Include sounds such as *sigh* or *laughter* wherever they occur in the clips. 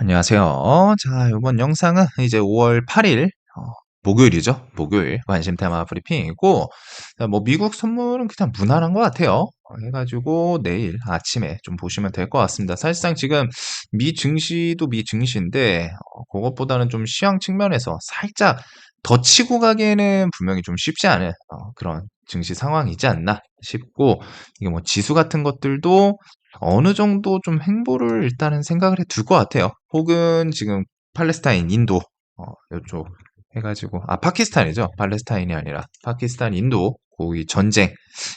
안녕하세요. 자, 이번 영상은 이제 5월 8일 어, 목요일이죠. 목요일 관심 테마 브리핑이고 자, 뭐 미국 선물은 그냥 무난한 것 같아요. 어, 해가지고 내일 아침에 좀 보시면 될 것 같습니다. 사실상 지금 미 증시도 미 증시인데 어, 그것보다는 좀 시황 측면에서 살짝 더 치고 가기에는 분명히 좀 쉽지 않은 어, 그런 증시 상황이지 않나 싶고 이게 뭐 지수 같은 것들도 어느 정도 좀 행보를 일단은 생각을 해 둘 것 같아요. 혹은 지금 팔레스타인, 인도 어, 요쪽 해가지고 아 파키스탄이죠. 팔레스타인이 아니라 파키스탄, 인도 거기 전쟁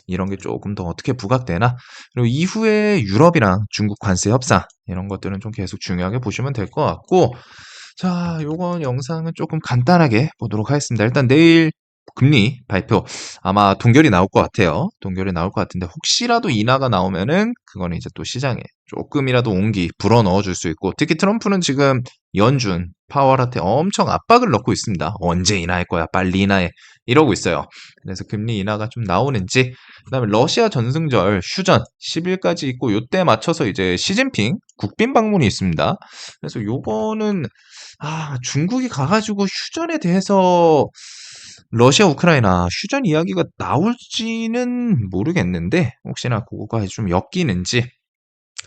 이런 게 조금 더 어떻게 부각되나 그리고 이후에 유럽이랑 중국 관세 협상 이런 것들은 좀 계속 중요하게 보시면 될 것 같고 자, 요건 영상은 조금 간단하게 보도록 하겠습니다. 일단 내일 금리 발표 아마 동결이 나올 것 같아요. 동결이 나올 것 같은데 혹시라도 인하가 나오면은 그거는 이제 또 시장에 조금이라도 온기 불어 넣어줄 수 있고 특히 트럼프는 지금 연준 파월한테 엄청 압박을 넣고 있습니다. 언제 인하할 거야? 빨리 인하해. 이러고 있어요. 그래서 금리 인하가 좀 나오는지 그다음에 러시아 전승절 휴전 10일까지 있고 요때 맞춰서 이제 시진핑 국빈 방문이 있습니다. 그래서 요거는 아 중국이 가가지고 휴전에 대해서 러시아 우크라이나 휴전 이야기가 나올지는 모르겠는데 혹시나 그거가 좀 엮이는지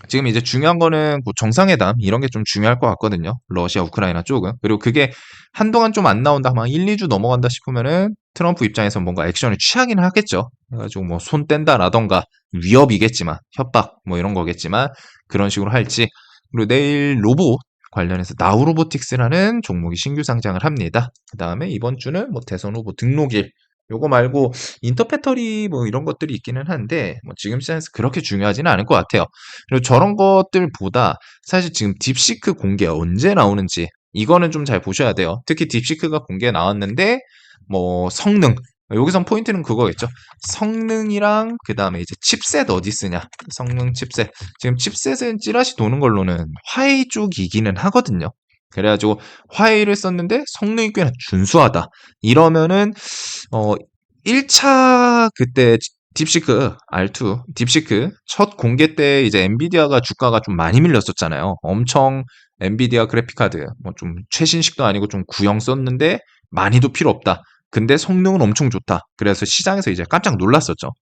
지금 이제 중요한 거는 그 정상회담 이런 게 좀 중요할 것 같거든요. 러시아 우크라이나 쪽은. 그리고 그게 한동안 좀 안 나온다. 막 1, 2주 넘어간다 싶으면은 트럼프 입장에서 뭔가 액션을 취하기는 하겠죠. 그래가지고 뭐 손 뗀다라던가 위협이겠지만 협박 뭐 이런 거겠지만 그런 식으로 할지 그리고 내일 로봇 관련해서 나우로보틱스라는 종목이 신규 상장을 합니다. 그 다음에 이번 주는 뭐 대선 후보 등록일 요거 말고 인터패터리 뭐 이런 것들이 있기는 한데 뭐 지금 시장에서 그렇게 중요하지는 않을 것 같아요. 그리고 저런 것들보다 사실 지금 딥시크 공개 언제 나오는지 이거는 좀 잘 보셔야 돼요. 특히 딥시크가 공개 나왔는데 뭐 성능 여기선 포인트는 그거겠죠. 성능이랑 그 다음에 이제 칩셋 어디 쓰냐. 성능 칩셋. 지금 칩셋은 찌라시 도는 걸로는 화웨이 쪽이기는 하거든요. 그래가지고 화웨이를 썼는데 성능이 꽤나 준수하다. 이러면은 어 1차 그때 딥시크 R2 딥시크 첫 공개 때 이제 엔비디아가 주가가 좀 많이 밀렸었잖아요. 엄청 엔비디아 그래픽 카드 뭐 좀 최신식도 아니고 좀 구형 썼는데 많이도 필요 없다. 근데 성능은 엄청 좋다. 그래서 시장에서 이제 깜짝 놀랐었죠.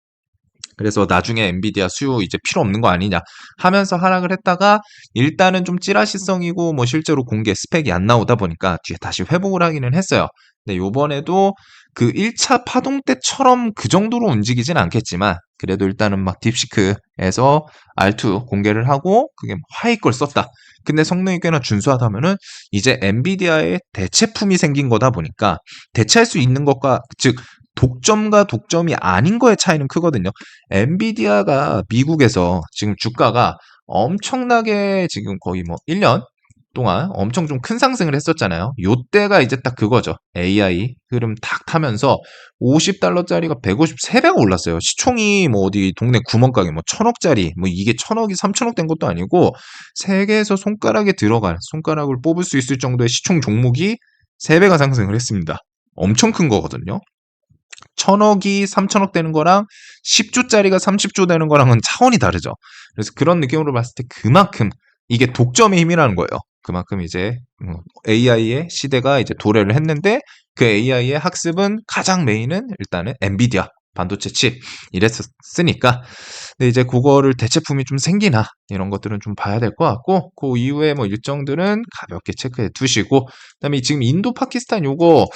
그래서 나중에 엔비디아 수요 이제 필요 없는 거 아니냐 하면서 하락을 했다가 일단은 좀 찌라시성이고 뭐 실제로 공개 스펙이 안 나오다 보니까 뒤에 다시 회복을 하기는 했어요. 근데 요번에도 그 1차 파동 때처럼 그 정도로 움직이진 않겠지만 그래도 일단은 막 딥시크에서 R2 공개를 하고 그게 화이 걸 썼다. 근데 성능이 꽤나 준수하다면은 이제 엔비디아의 대체품이 생긴 거다 보니까 대체할 수 있는 것과 즉 독점과 독점이 아닌 거의 차이는 크거든요. 엔비디아가 미국에서 지금 주가가 엄청나게 지금 거의 뭐 1년 동안 엄청 좀 큰 상승을 했었잖아요. 요때가 이제 딱 그거죠. AI 흐름 탁 타면서 50달러짜리가 153배가 올랐어요. 시총이 뭐 어디 동네 구멍가게 뭐 천억짜리 뭐 이게 천억이 삼천억 된 것도 아니고 세계에서 손가락에 들어갈 손가락을 뽑을 수 있을 정도의 시총 종목이 3배가 상승을 했습니다. 엄청 큰 거거든요. 천억이 3천억 되는 거랑 10조짜리가 30조 되는 거랑은 차원이 다르죠. 그래서 그런 느낌으로 봤을 때 그만큼 이게 독점의 힘이라는 거예요. 그만큼 이제 AI의 음, 시대가 이제 도래를 했는데 그 AI의 학습은 가장 메인은 일단은 엔비디아 반도체 칩 이랬으니까 근데 이제 그거를 대체품이 좀 생기나 이런 것들은 좀 봐야 될 것 같고 그 이후에 뭐 일정들은 가볍게 체크해 두시고 그다음에 지금 인도 파키스탄 요거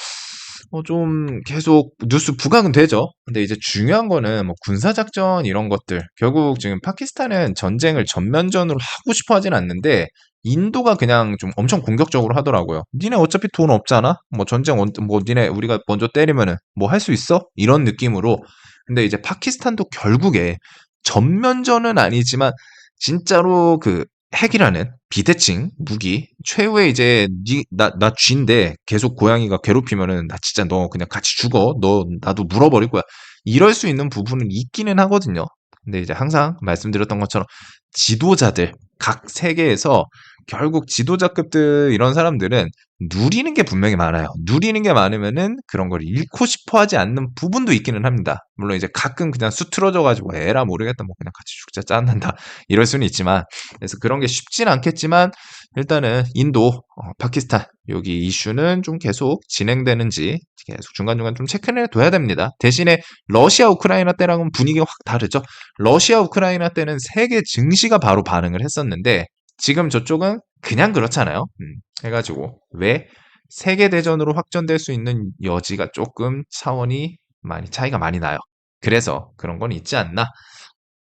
어 좀 계속 뉴스 부각은 되죠. 근데 이제 중요한 거는 뭐 군사작전 이런 것들 결국 지금 파키스탄은 전쟁을 전면전으로 하고 싶어 하진 않는데 인도가 그냥 좀 엄청 공격적으로 하더라고요. 니네 어차피 돈 없잖아? 뭐 전쟁 뭐 니네 우리가 먼저 때리면은 뭐 할 수 있어? 이런 느낌으로 근데 이제 파키스탄도 결국에 전면전은 아니지만 진짜로 그 핵이라는 비대칭 무기 최후의 이제 나나 쥐인데 계속 고양이가 괴롭히면은 나 진짜 너 그냥 같이 죽어 너 나도 물어버릴 거야 이럴 수 있는 부분은 있기는 하거든요 근데 이제 항상 말씀드렸던 것처럼 지도자들 각 세계에서 결국 지도자급들 이런 사람들은 누리는 게 분명히 많아요. 누리는 게 많으면은 그런 걸 잃고 싶어 하지 않는 부분도 있기는 합니다. 물론 이제 가끔 그냥 수트러져 가지고 에라 모르겠다. 뭐 그냥 같이 죽자 짠난다. *laughs* 이럴 수는 있지만 그래서 그런 게 쉽진 않겠지만 일단은 인도, 어, 파키스탄 여기 이슈는 좀 계속 진행되는지 계속 중간중간 좀 체크를 해둬야 됩니다. 대신에 러시아 우크라이나 때랑은 분위기가 확 다르죠. 러시아 우크라이나 때는 세계 증시가 바로 반응을 했었는데 지금 저쪽은 그냥 그렇잖아요. 음, 해가지고 왜 세계 대전으로 확전될 수 있는 여지가 조금 차원이 많이 차이가 많이 나요. 그래서 그런 건 있지 않나.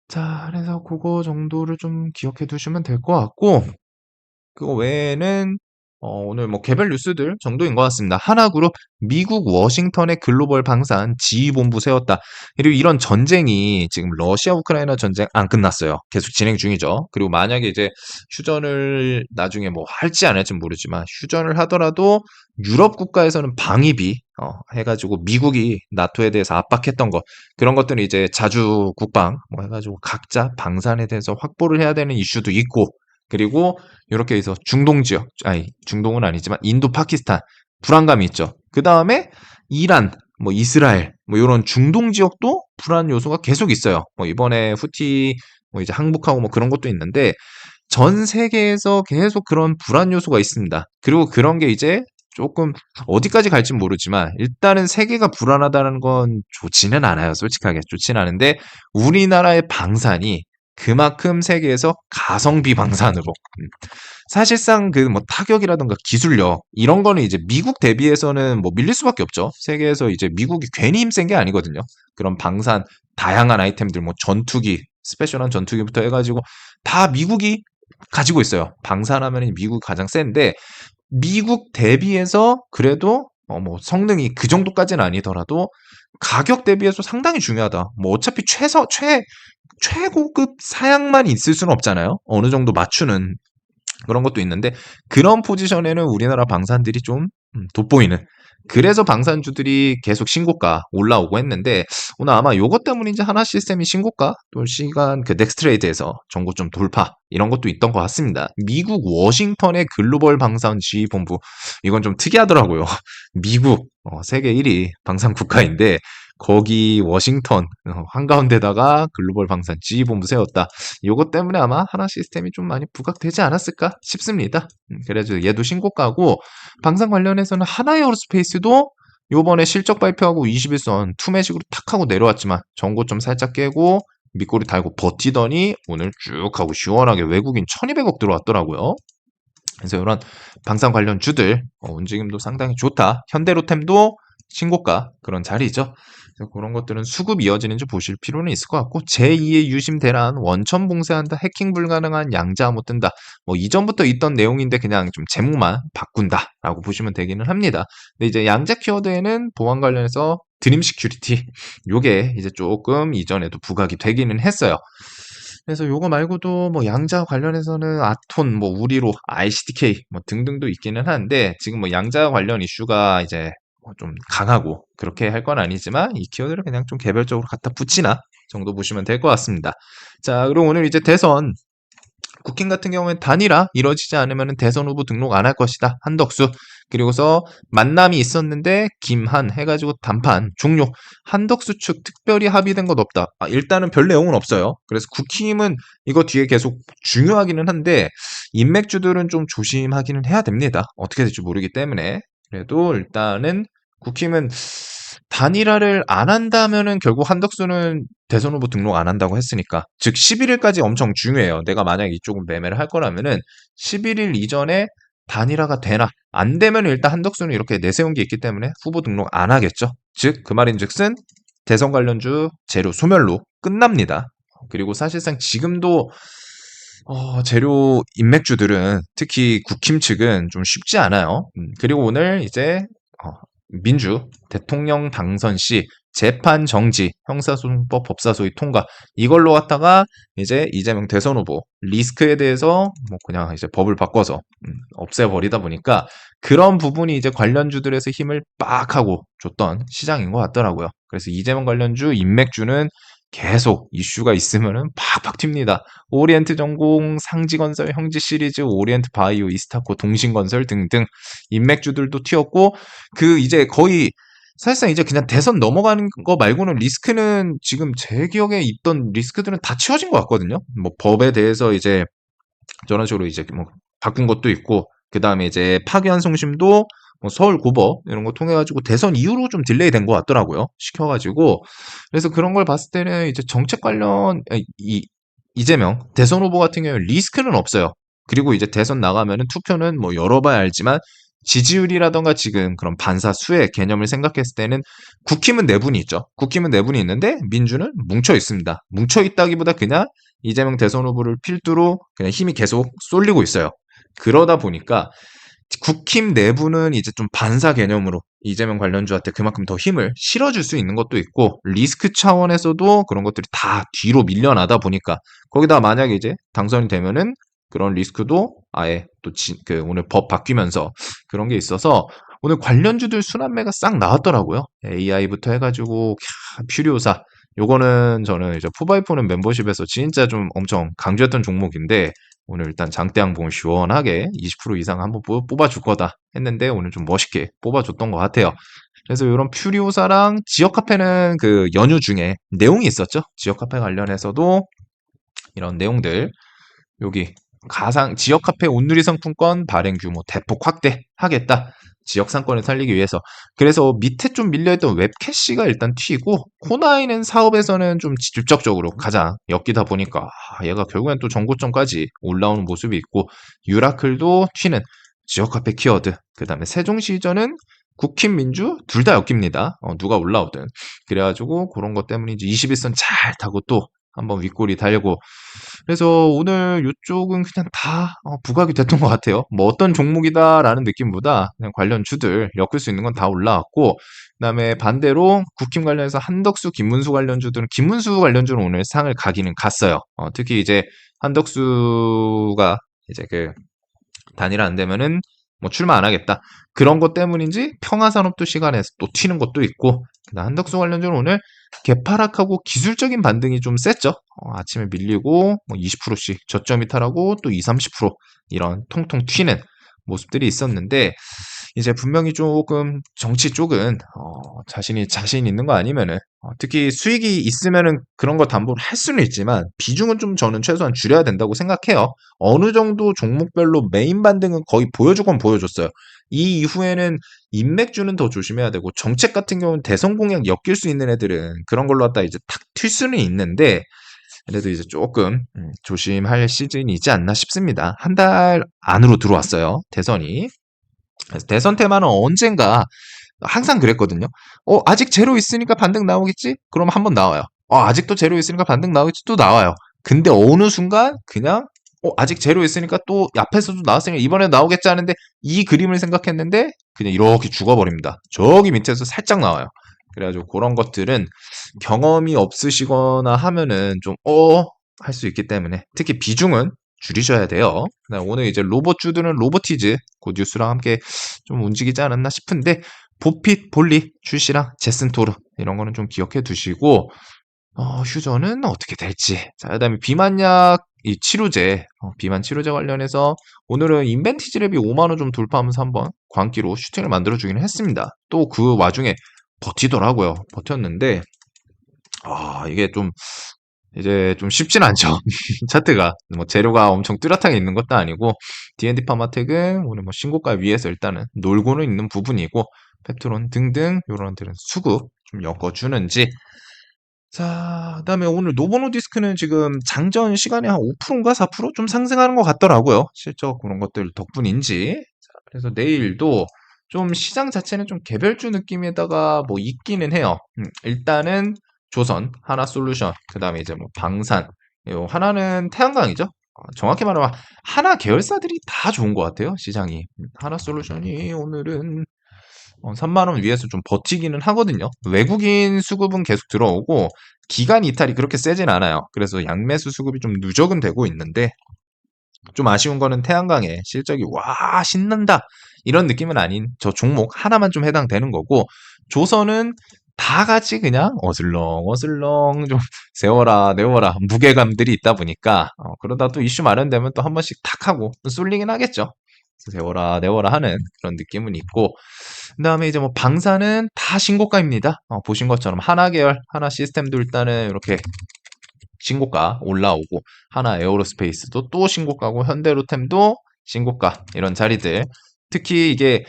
자, 그래서 그거 정도를 좀 기억해 두시면 될 것 같고 그거 외에는 어, 오늘 뭐 개별 뉴스들 정도인 것 같습니다. 하나그룹 미국 워싱턴의 글로벌 방산 지휘본부 세웠다. 그리고 이런 전쟁이 지금 러시아 우크라이나 전쟁 안 끝났어요. 계속 진행 중이죠. 그리고 만약에 이제 휴전을 나중에 뭐 할지 안 할지 모르지만 휴전을 하더라도 유럽 국가에서는 방위비 어, 해가지고 미국이 나토에 대해서 압박했던 거 그런 것들은 이제 자주 국방 뭐 해가지고 각자 방산에 대해서 확보를 해야 되는 이슈도 있고 그리고 이렇게 해서 중동 지역, 아니 중동은 아니지만 인도, 파키스탄 불안감이 있죠. 그 다음에 이란, 뭐 이스라엘, 뭐 이런 중동 지역도 불안 요소가 계속 있어요. 뭐 이번에 후티 뭐 이제 항복하고 뭐 그런 것도 있는데 전 세계에서 계속 그런 불안 요소가 있습니다. 그리고 그런 게 이제 조금 어디까지 갈지 모르지만 일단은 세계가 불안하다는 건 좋지는 않아요. 솔직하게 좋지는 않은데 우리나라의 방산이 그만큼 세계에서 가성비 방산으로 음. 사실상 그 뭐 타격이라든가 기술력 이런 거는 이제 미국 대비해서는 뭐 밀릴 수밖에 없죠. 세계에서 이제 미국이 괜히 힘센 게 아니거든요. 그런 방산 다양한 아이템들 뭐 전투기 스페셜한 전투기부터 해가지고 다 미국이 가지고 있어요. 방산하면 미국이 가장 센데 미국 대비해서 그래도 어 뭐 성능이 그 정도까지는 아니더라도 가격 대비해서 상당히 중요하다. 뭐 어차피 최서 최 최고급 사양만 있을 수는 없잖아요. 어느 정도 맞추는 그런 것도 있는데 그런 포지션에는 우리나라 방산들이 좀 음, 돋보이는 그래서 방산주들이 계속 신고가 올라오고 했는데 오늘 아마 요것 때문인지 하나 시스템이 신고가 또 시간 그 넥스트레이드에서 정보 좀 돌파 이런 것도 있던 것 같습니다. 미국 워싱턴의 글로벌 방산 지휘 본부 이건 좀 특이하더라고요. *laughs* 미국 어, 세계 1위 방산 국가인데 거기 워싱턴 어, 한가운데다가 글로벌 방산 지휘본부 세웠다. 요것 때문에 아마 하나 시스템이 좀 많이 부각되지 않았을까 싶습니다. 음, 그래서 얘도 신고가고 방산 관련해서는 하나 에어로스페이스도 요번에 실적 발표하고 21선 투매식으로 탁 하고 내려왔지만 전고좀 살짝 깨고 밑꼬리 달고 버티더니 오늘 쭉 하고 시원하게 외국인 1200억 들어왔더라고요. 그래서 이런 방산 관련 주들 어, 움직임도 상당히 좋다. 현대로템도 신고가 그런 자리죠. 그런 것들은 수급 이어지는지 보실 필요는 있을 것 같고 제2의 유심 대란 원천 봉쇄한다 해킹 불가능한 양자 못 뜬다 뭐 이전부터 있던 내용인데 그냥 좀 제목만 바꾼다라고 보시면 되기는 합니다. 근데 이제 양자 키워드에는 보안 관련해서 드림 시큐리티 *laughs* 요게 이제 조금 이전에도 부각이 되기는 했어요. 그래서 요거 말고도 뭐 양자 관련해서는 아톤, 뭐 우리로, ICDK 뭐 등등도 있기는 한데 지금 뭐 양자 관련 이슈가 이제 뭐 좀 강하고 그렇게 할 건 아니지만 이 키워드를 그냥 좀 개별적으로 갖다 붙이나 정도 보시면 될 것 같습니다. 자, 그리고 오늘 이제 대선 국힘 같은 경우엔 단일화 이루어지지 않으면 대선 후보 등록 안 할 것이다. 한덕수. 그리고서 만남이 있었는데 김한 해가지고 단판 종료. 한덕수 측 특별히 합의된 것 없다. 아, 일단은 별 내용은 없어요. 그래서 국힘은 이거 뒤에 계속 중요하기는 한데 인맥주들은 좀 조심하기는 해야 됩니다. 어떻게 될지 모르기 때문에 그래도 일단은 국힘은 단일화를 안 한다면은 결국 한덕수는 대선 후보 등록 안 한다고 했으니까 즉 11일까지 엄청 중요해요. 내가 만약 이쪽은 매매를 할 거라면은 11일 이전에 단일화가 되나 안 되면 일단 한덕수는 이렇게 내세운 게 있기 때문에 후보 등록 안 하겠죠. 즉 그 말인즉슨 대선 관련주 재료 소멸로 끝납니다. 그리고 사실상 지금도 어, 재료 인맥주들은 특히 국힘 측은 좀 쉽지 않아요. 음, 그리고 오늘 이제 어, 민주 대통령 당선 시 재판 정지, 형사소송법 법사소위 통과 이걸로 갖다가 이제 이재명 대선 후보 리스크에 대해서 뭐 그냥 이제 법을 바꿔서 음, 없애버리다 보니까 그런 부분이 이제 관련주들에서 힘을 빡 하고 줬던 시장인 것 같더라고요. 그래서 이재명 관련주 인맥주는 계속 이슈가 있으면은 팍팍 튑니다. 오리엔트 전공, 상지건설, 형지 시리즈, 오리엔트 바이오, 이스타코, 동신건설 등등 인맥주들도 튀었고 그 이제 거의 사실상 이제 그냥 대선 넘어가는 거 말고는 리스크는 지금 제 기억에 있던 리스크들은 다 치워진 것 같거든요. 뭐 법에 대해서 이제 저런 식으로 이제 뭐 바꾼 것도 있고 그 다음에 이제 파기환 송심도 뭐 서울 고법 이런 거 통해 가지고 대선 이후로 좀 딜레이 된 것 같더라고요. 시켜 가지고 그래서 그런 걸 봤을 때는 이제 정책 관련 아, 이 이재명 대선 후보 같은 경우에 리스크는 없어요. 그리고 이제 대선 나가면은 투표는 뭐 열어봐야 알지만 지지율이라던가 지금 그런 반사 수의 개념을 생각했을 때는 국힘은 내분이 있죠. 국힘은 내분이 있는데 민주는 뭉쳐 있습니다. 뭉쳐 있다기보다 그냥 이재명 대선 후보를 필두로 그냥 힘이 계속 쏠리고 있어요. 그러다 보니까 국힘 내부는 이제 좀 반사 개념으로 이재명 관련주한테 그만큼 더 힘을 실어줄 수 있는 것도 있고 리스크 차원에서도 그런 것들이 다 뒤로 밀려나다 보니까 거기다 만약에 이제 당선이 되면은 그런 리스크도 아예 또그 오늘 법 바뀌면서 그런 게 있어서 오늘 관련주들 순환매가 싹 나왔더라고요. AI부터 해가지고 퓨리오사 요거는 저는 이제 포바이포는 멤버십에서 진짜 좀 엄청 강조했던 종목인데 오늘 일단 장대양봉을 시원하게 20% 이상 한번 뽑아줄 거다 했는데 오늘 좀 멋있게 뽑아줬던 것 같아요. 그래서 이런 퓨리오사랑 지역 카페는 그 연휴 중에 내용이 있었죠. 지역 카페 관련해서도 이런 내용들 여기 가상 지역 카페 온누리 상품권 발행 규모 대폭 확대하겠다. 지역 상권을 살리기 위해서. 그래서 밑에 좀 밀려있던 웹캐시가 일단 튀고 코나이는 사업에서는 좀 직접적으로 가장 엮이다 보니까 아, 얘가 결국엔 또 전고점까지 올라오는 모습이 있고 유라클도 튀는 지역 카페 키워드. 그 다음에 세종시전은 국힘 민주 둘 다 엮입니다. 어, 누가 올라오든. 그래가지고 그런 것 이제 21선 잘 타고 또 한번 윗골이 달고 그래서 오늘 이쪽은 그냥 다 어, 부각이 됐던 것 같아요. 뭐 어떤 종목이다라는 느낌보다 그냥 관련 주들 엮을 수 있는 건 다 올라왔고 그다음에 반대로 국힘 관련해서 한덕수, 김문수 관련 주들은 김문수 관련 주는 오늘 상을 가기는 갔어요. 어, 특히 이제 한덕수가 이제 그 단일 안 되면은 뭐 출마 안 하겠다. 그런 것 때문인지 평화산업도 시간에 또 튀는 것도 있고 한덕수 관련주는 오늘 개파락하고 기술적인 반등이 좀 셌죠. 어, 아침에 밀리고 뭐 20%씩 저점 이탈하고 또 20, 30% 이런 통통 튀는 모습들이 있었는데 이제 분명히 조금 정치 쪽은 어, 자신이 자신 있는 거 아니면은 어, 특히 수익이 있으면은 그런 거 담보를 할 수는 있지만 비중은 좀 저는 최소한 줄여야 된다고 생각해요. 어느 정도 종목별로 메인 반등은 거의 보여주건 보여줬어요. 이 이후에는 인맥주는 더 조심해야 되고 정책 같은 경우는 대선 공약 엮일 수 있는 애들은 그런 걸로 갖다 이제 탁 튈 수는 있는데 그래도 이제 조금 음, 조심할 시즌이지 않나 싶습니다. 한 달 안으로 들어왔어요. 대선이. 대선 테마는 언젠가 항상 그랬거든요. 어, 아직 제로 있으니까 반등 나오겠지? 그럼 한번 나와요. 어, 아직도 제로 있으니까 반등 나오겠지? 또 나와요. 근데 어느 순간 그냥 어, 아직 제로 있으니까 또 앞에서도 나왔으니까 이번에 나오겠지 하는데 이 그림을 생각했는데 그냥 이렇게 죽어버립니다. 저기 밑에서 살짝 나와요. 그래가지고 그런 것들은 경험이 없으시거나 하면은 좀, 어, 할 수 있기 때문에 특히 비중은 줄이셔야 돼요. 오늘 이제 로봇주들은 로보티즈 그 뉴스랑 함께 좀 움직이지 않았나 싶은데 보핏, 볼리 출시랑 제슨토르 이런 거는 좀 기억해 두시고 어, 휴전은 어떻게 될지. 자, 그다음에 비만약 이 치료제, 어, 비만 치료제 관련해서 오늘은 인벤티지 랩이 5만 원 좀 돌파하면서 한번 광기로 슈팅을 만들어 주기는 했습니다. 또 그 와중에 버티더라고요. 버텼는데 아, 이게 좀 이제 좀 쉽진 않죠. *laughs* 차트가 뭐 재료가 엄청 뚜렷하게 있는 것도 아니고 D&D 파마텍은 오늘 뭐 신고가 위에서 일단은 놀고는 있는 부분이고 펩트론 등등 이런 들은 수급 좀 엮어주는지 자, 그다음에 오늘 노보노 디스크는 지금 장전 시간에 한 5%인가 4%좀 상승하는 것 같더라고요. 실적 그런 것들 덕분인지. 자, 그래서 내일도 좀 시장 자체는 좀 개별주 느낌에다가 뭐 있기는 해요. 음, 일단은 조선, 하나솔루션, 그 다음에 이제 뭐 방산, 요 하나는 태양광이죠. 어, 정확히 말하면 하나 계열사들이 다 좋은 것 같아요. 시장이. 음, 하나솔루션이 오늘은 3만 어, 원 위에서 좀 버티기는 하거든요. 외국인 수급은 계속 들어오고 기간 이탈이 그렇게 세진 않아요. 그래서 양매수 수급이 좀 누적은 되고 있는데 좀 아쉬운 거는 태양광의 실적이 와 신난다 이런 느낌은 아닌 저 종목 하나만 좀 해당되는 거고 조선은 다 같이 그냥 어슬렁 어슬렁 좀 *laughs* 세워라 내워라 무게감들이 있다 보니까 어, 그러다 또 이슈 마련되면 또 한 번씩 탁 하고 또 쏠리긴 하겠죠. 세워라 내워라 하는 그런 느낌은 있고 그 다음에 이제 뭐 방사는 다 신고가입니다. 어, 보신 것처럼 하나 계열 하나 시스템도 일단은 이렇게 신고가 올라오고 하나 에어로스페이스도 또 신고가고 현대로템도 신고가 이런 자리들 특히 이게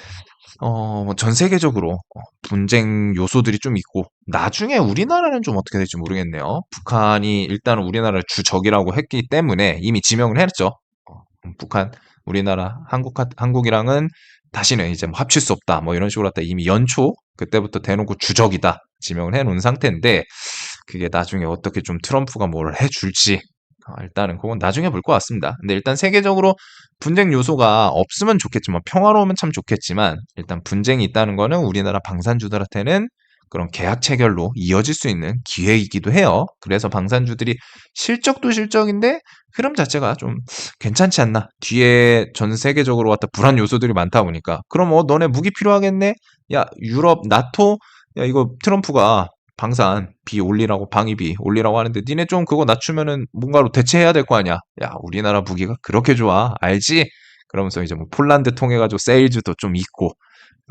어, 뭐전 세계적으로 어, 분쟁 요소들이 좀 있고 나중에 우리나라는 좀 어떻게 될지 모르겠네요. 북한이 일단은 우리나라를 주적이라고 했기 때문에 이미 지명을 했죠. 어, 음, 북한, 우리나라, 한국 하- 한국이랑은 다시는 이제 뭐 합칠 수 없다. 뭐 이런 식으로 했다. 이미 연초 그때부터 대놓고 주적이다 지명을 해놓은 상태인데 그게 나중에 어떻게 좀 트럼프가 뭘 해줄지 어, 일단은 그건 나중에 볼 것 같습니다. 근데 일단 세계적으로 분쟁 요소가 없으면 좋겠지만 평화로우면 참 좋겠지만 일단 분쟁이 있다는 거는 우리나라 방산주들한테는 그런 계약 체결로 이어질 수 있는 기회이기도 해요. 그래서 방산주들이 실적도 실적인데 흐름 자체가 좀 괜찮지 않나. 뒤에 전 세계적으로 왔다 불안 요소들이 많다 보니까 그럼 어 너네 무기 필요하겠네. 야 유럽 나토 야 이거 트럼프가 방산 비 올리라고 방위비 올리라고 하는데 니네 좀 그거 낮추면은 뭔가로 대체해야 될 거 아니야. 야 우리나라 무기가 그렇게 좋아 알지? 그러면서 이제 뭐 폴란드 통해 가지고 세일즈도 좀 있고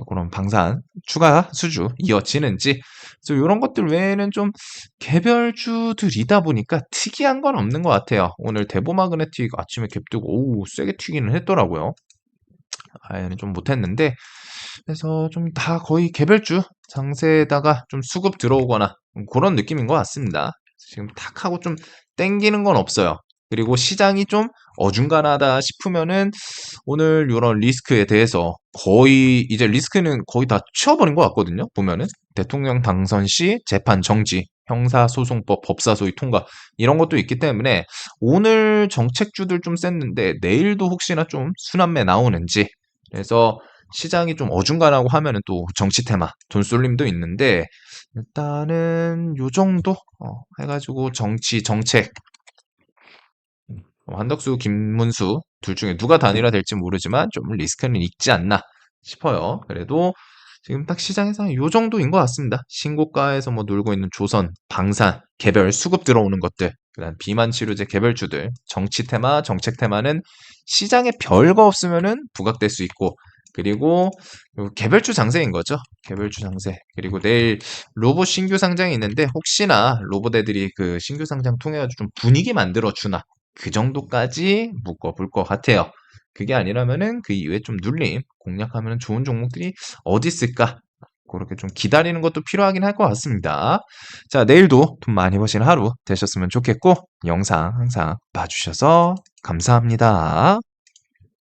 그런 방산 추가 수주 이어지는지 그래서 이런 것들 외에는 좀 개별주들이다 보니까 특이한 건 없는 것 같아요. 오늘 대보 마그네틱 아침에 갭두고 오우 세게 튀기는 했더라고요. 아예는 좀 못했는데 그래서 좀 다 거의 개별주 장세에다가 좀 수급 들어오거나 그런 느낌인 것 같습니다. 지금 탁 하고 좀 땡기는 건 없어요. 그리고 시장이 좀 어중간하다 싶으면은 오늘 이런 리스크에 대해서 거의 이제 리스크는 거의 다 치워버린 것 같거든요. 보면은 대통령 당선 시 재판 정지, 형사소송법 법사소위 통과 이런 것도 있기 때문에 오늘 정책주들 좀 셌는데 내일도 혹시나 좀 순환매 나오는지 그래서 시장이 좀 어중간하고 하면은 또 정치 테마, 돈 쏠림도 있는데 일단은 요 정도 어, 해가지고 정치 정책 어, 한덕수, 김문수 둘 중에 누가 단일화 될지 모르지만 좀 리스크는 있지 않나 싶어요. 그래도 지금 딱 시장에서 요 정도인 것 같습니다. 신고가에서 뭐 놀고 있는 조선, 방산, 개별, 수급 들어오는 것들, 그다음 비만 치료제 개별주들, 정치 테마, 정책 테마는 시장에 별거 없으면은 부각될 수 있고, 그리고 요 개별주 장세인 거죠. 개별주 장세. 그리고 내일 로봇 신규 상장이 있는데 혹시나 로봇 애들이 그 신규 상장 통해 가지고 좀 분위기 만들어 주나 그 정도까지 묶어 볼 것 같아요. 그게 아니라면은 그 이후에 좀 눌림, 공략하면 좋은 종목들이 어디 있을까? 그렇게 좀 기다리는 것도 필요하긴 할 것 같습니다. 자, 내일도 돈 많이 버시는 하루 되셨으면 좋겠고, 영상 항상 봐주셔서 감사합니다.